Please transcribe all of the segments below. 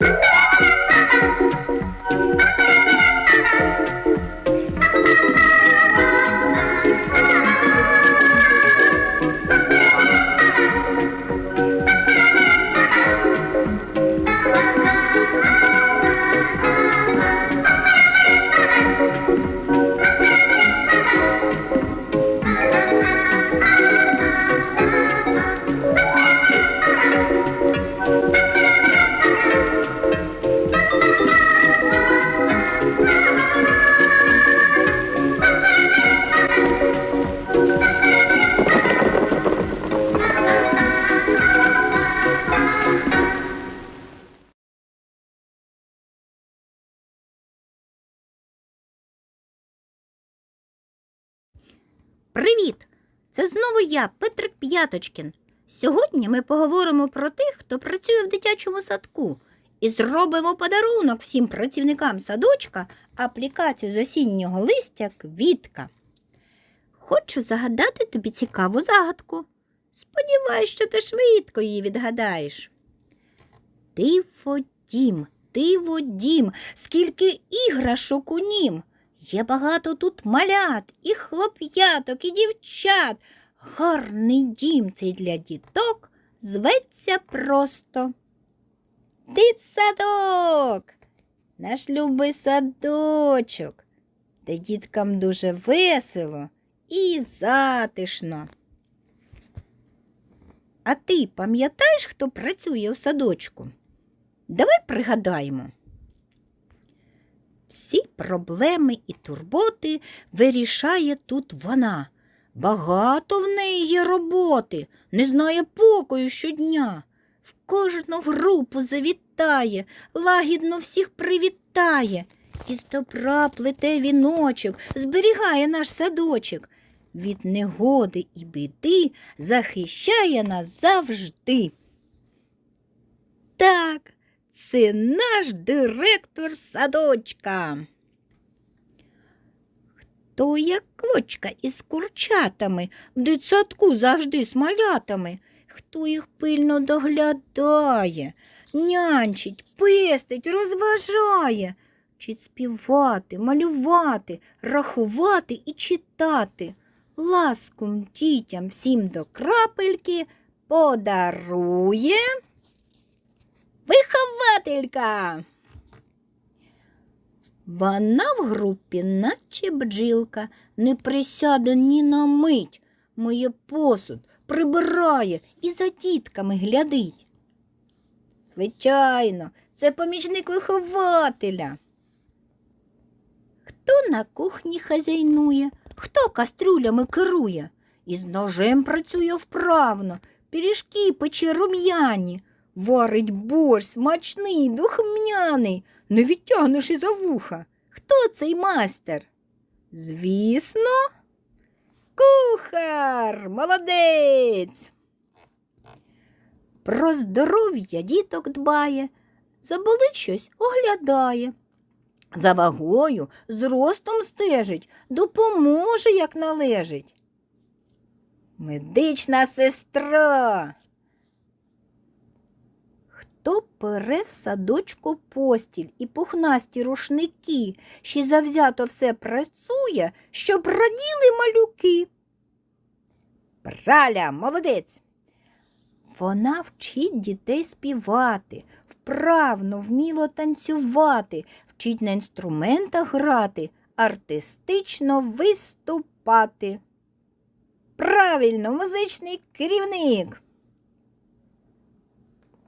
Yeah. Привіт! Це знову я, Петрик П'яточкін. Сьогодні ми поговоримо про тих, хто працює в дитячому садку, і зробимо подарунок всім працівникам садочка аплікацію з осіннього листя квітка. Хочу загадати тобі цікаву загадку. Сподіваюсь, що ти швидко її відгадаєш. Ти Дім, ти Дім, скільки іграшок у нім. Є багато тут малят, і хлоп'яток, і дівчат. Гарний дім цей для діток зветься просто. Дитсадок, наш любий садочок, де діткам дуже весело і затишно. А ти пам'ятаєш, хто працює у садочку? Давай пригадаємо. Всі проблеми і турботи вирішає тут вона. Багато в неї є роботи, не знає покою щодня. В кожну групу завітає, лагідно всіх привітає. Із добра плете віночок, зберігає наш садочок. Від негоди і біди захищає нас завжди. Так, це наш директор садочка. Хто як квочка із курчатами, в дитсадку завжди з малятами, хто їх пильно доглядає, нянчить, пестить, розважає, вчить співати, малювати, рахувати і читати. Ласком дітям всім до крапельки подарує. Вихователька. Вона в групі, наче бджілка, не присяде ні на мить, моє посуд, прибирає і за дітками глядить. Звичайно, це помічник вихователя. Хто на кухні хазяйнує, хто кастрюлями керує, із ножем працює вправно, пиріжки пече рум'яні. Варить борщ смачний, духмяний, не відтягнеш із за вуха. Хто цей майстер? Звісно, кухар, молодець. Про здоров'я діток дбає, заболить щось оглядає. За вагою, зростом стежить, допоможе, як належить. Медична сестра. Хто пере в садочку постіль і пухнасті рушники, ще завзято все працює, щоб раділи малюки. Праля, молодець. Вона вчить дітей співати, вправно, вміло танцювати, вчить на інструментах грати, артистично виступати. Правильно, музичний керівник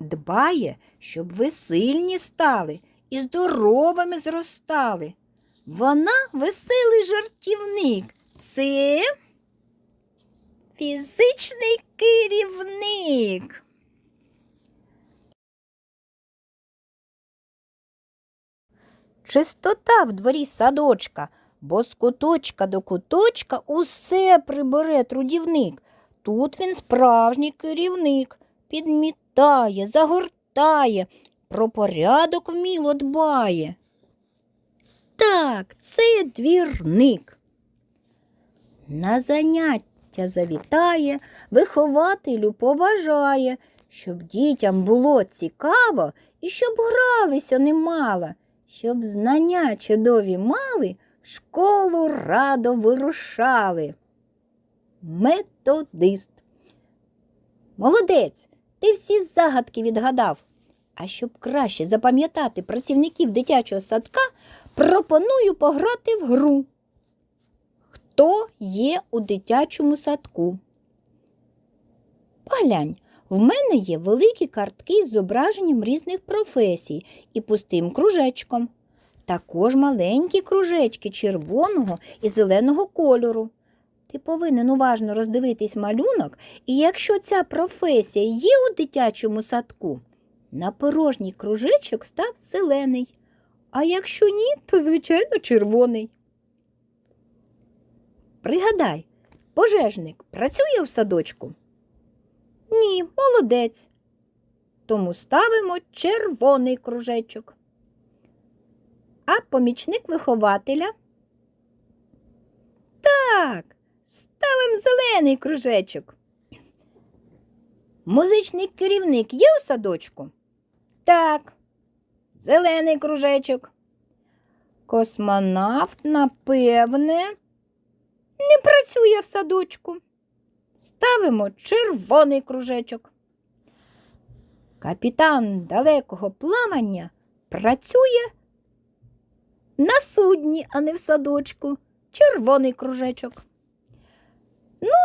дбає, щоб ви сильні стали і здоровими зростали. Вона веселий жартівник. Це фізичний керівник. Чистота в дворі садочка, бо з куточка до куточка усе прибере трудівник. Тут він справжній керівник, підмітає, загортає, про порядок вміло дбає. Так, це двірник. На заняття завітає, вихователю побажає, щоб дітям було цікаво і щоб гралися немало, щоб знання чудові мали, школу радо вирушали. Методист. Молодець, ти всі загадки відгадав. А щоб краще запам'ятати працівників дитячого садка, пропоную пограти в гру. Хто є у дитячому садку? Поглянь, в мене є великі картки з зображенням різних професій і пустим кружечком. Також маленькі кружечки червоного і зеленого кольору. Ти повинен уважно роздивитись малюнок, і якщо ця професія є у дитячому садку, на порожній кружечок став зелений, а якщо ні, то, звичайно, червоний. Пригадай, пожежник працює в садочку? Ні, молодець. Тому ставимо червоний кружечок. А помічник вихователя? Так, ставимо зелений кружечок. Музичний керівник є у садочку? Так, зелений кружечок. Космонавт, напевне, не працює в садочку. Ставимо червоний кружечок. Капітан далекого плавання працює на судні, а не в садочку. Червоний кружечок.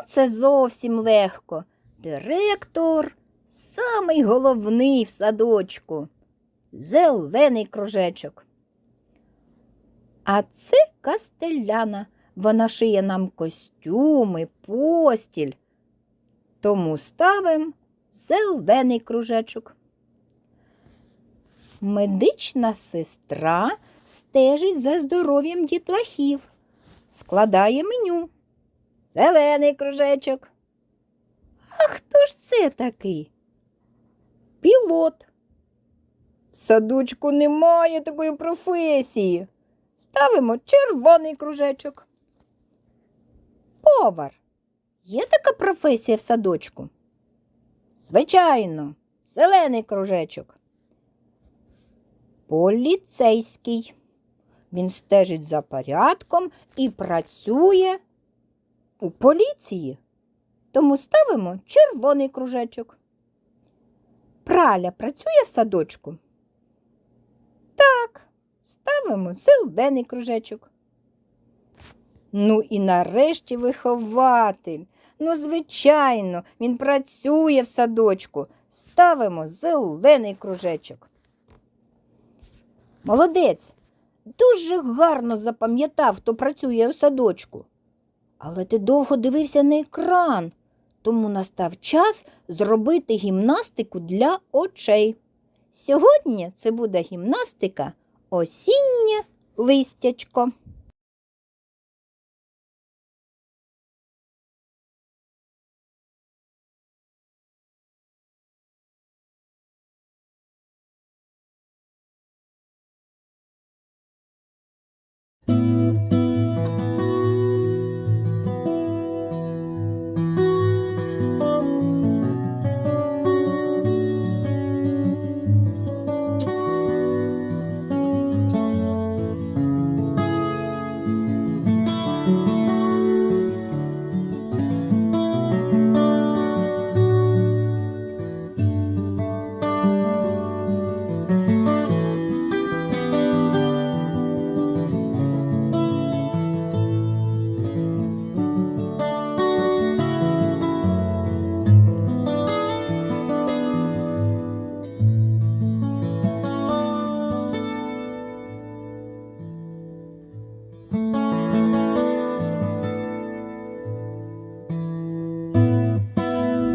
Це зовсім легко. Директор самий головний в садочку. Зелений кружечок. А це кастеляна. Вона шиє нам костюми, постіль. Тому ставимо зелений кружечок. Медична сестра стежить за здоров'ям дітлахів, складає меню. Зелений кружечок. А хто ж це такий? Пілот. В садочку немає такої професії. Ставимо червоний кружечок. Повар. Є така професія в садочку? Звичайно, зелений кружечок. Поліцейський. Він стежить за порядком і працює у поліції. Тому ставимо червоний кружечок. Праля працює в садочку? Так, ставимо зелений кружечок. Ну і нарешті вихователь. Ну, звичайно, він працює в садочку. Ставимо зелений кружечок. Молодець. Дуже гарно запам'ятав, хто працює у садочку. Але ти довго дивився на екран, тому настав час зробити гімнастику для очей. Сьогодні це буде гімнастика осіннє листячко.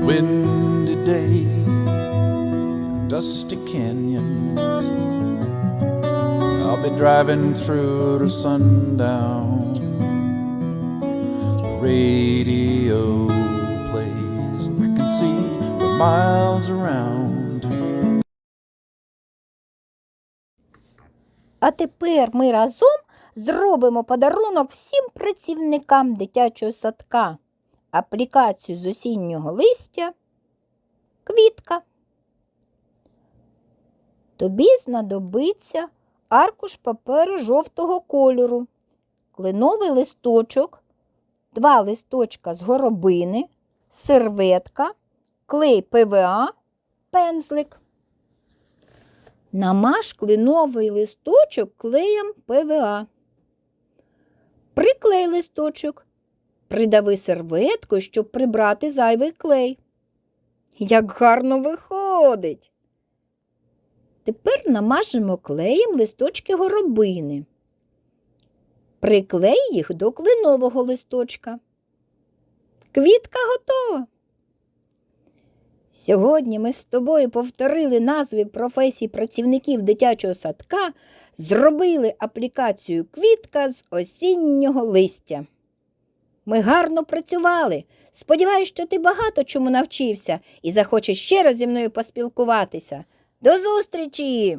Windy day, dusty canyons. I'll be driving through till sundown. The radio plays, and I can see for miles around. А тепер ми разом зробимо подарунок всім працівникам дитячого садка. Аплікацію з осіннього листя. Квітка. Тобі знадобиться аркуш паперу жовтого кольору, кленовий листочок, два листочка з горобини, серветка, клей ПВА, пензлик. Намаж кленовий листочок клеєм ПВА. Приклей листочок. Придави серветку, щоб прибрати зайвий клей. Як гарно виходить. Тепер намажемо клеєм листочки горобини. Приклей їх до кленового листочка. Квітка готова. Сьогодні ми з тобою повторили назви професій працівників дитячого садка, зробили аплікацію квітка з осіннього листя. Ми гарно працювали. Сподіваюсь, що ти багато чому навчився і захочеш ще раз зі мною поспілкуватися. До зустрічі!